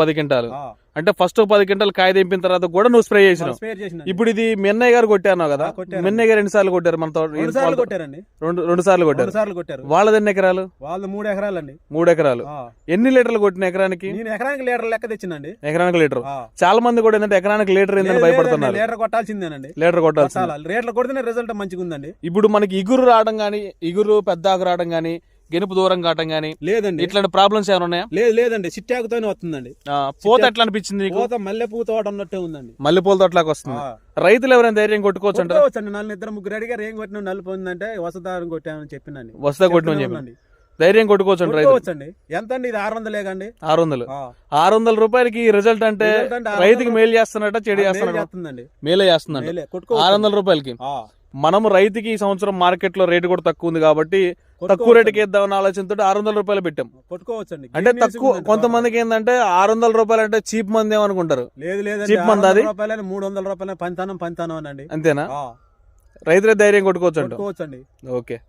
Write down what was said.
పది క్వింటాలు. అంటే ఫస్ట్ పది క్వింటాలు కాయ దింపిన తర్వాత కూడా నువ్వు స్ప్రే చేసినావు. ఇప్పుడు ఇది మెన్నయ్య గారు కొట్టాను కదా. మెన్నయ్య గారు ఎన్ని సార్లు కొట్టారు మనతో? రెండు రెండు రెండు సార్లు కొట్టారు. సార్లు కొట్టారు. వాళ్ళది ఎన్ని ఎకరాలు? వాళ్ళు మూడు ఎకరాలండి. మూడు ఎకరాలు. ఎన్ని లీటర్లు కొట్టిన ఎకరానికి? నేను ఎకరానికి లీటర్ లెక్క తెచ్చినండి. ఎకరానికి లీటర్. చాలా మంది కూడా ఏంటంటే ఎకరానికి లీటర్ ఏందని భయపడుతున్నారు. లీటర్ కొట్టాల్సిందేనండి. లీటర్ కొట్టాల్సింది. కొట్టాలి లీటర్ కొడితేనే రిజల్ట్ మంచిగా ఉందండి ఇప్పుడు మనకి ఇగురు రావడం గానీ ఇగురు పెద్ద ఆకు రావడం గానీ గెనుపు దూరం కావడం గానీ లేదండి. ఇట్లాంటి ప్రాబ్లమ్స్ ఏమైనా ఉన్నాయా? లేదు లేదండి. చిట్టాకుతోనే వస్తుందండి. పూత ఎట్లా అనిపించింది పూత మల్లె పూ తోట ఉన్నట్టే ఉందండి. మల్లెపూల తోటలాగా వస్తుంది. రైతులు ఎవరైనా ధైర్యం కొట్టుకోవచ్చు అంటారా? కొట్టుకోవచ్చండి. నన్ను ఇద్దరు ముగ్గురు అడిగారు ఏం కొట్టినా నలుపు ఉందంటే వసదారం కొట్టామని చెప్పినండి. వస్తా కొట్టిన చెప్పి ధైర్యం కొట్టుకోవచ్చు అంటారు రైతు కొట్టుకోవచ్చండి. ఎంత అండి ఇది? ఆరు వందలే కండి. ఆరు వందలు ఆరు వందల రూపాయలకి రిజల్ట్ అంటే రైతుకి మేలు చేస్తున్నట్ట చెడు మేలు చేస్తున్నట్ట? చేస్తుందండి. మేలే చేస్తుందంట. మేలే. ఆరు వందల రూపాయలకి. మనం రైతుకి ఈ సంవత్సరం మార్కెట్లో రేటు కూడా తక్కువ ఉంది కాబట్టి తక్కువ. రేటుకి ఇద్దామన్న ఆలోచనతో ఆరు వందల రూపాయలు పెట్టాం. కొట్టుకోవచ్చండి. అంటే తక్కువ కొంతమందికి ఏంటంటే ఆరు వందల రూపాయలు అంటే చీప్ మంది ఏమనుకుంటారు? లేదు లేదండి. చీప్ మంది అది? రూపాయలు మూడు వందల రూపాయలు పంతానం పంతానం అనండి. అంతేనా? రైతులే ధైర్యం కొట్టుకోవచ్చు కొట్టుకోవచ్చండి. ఓకే.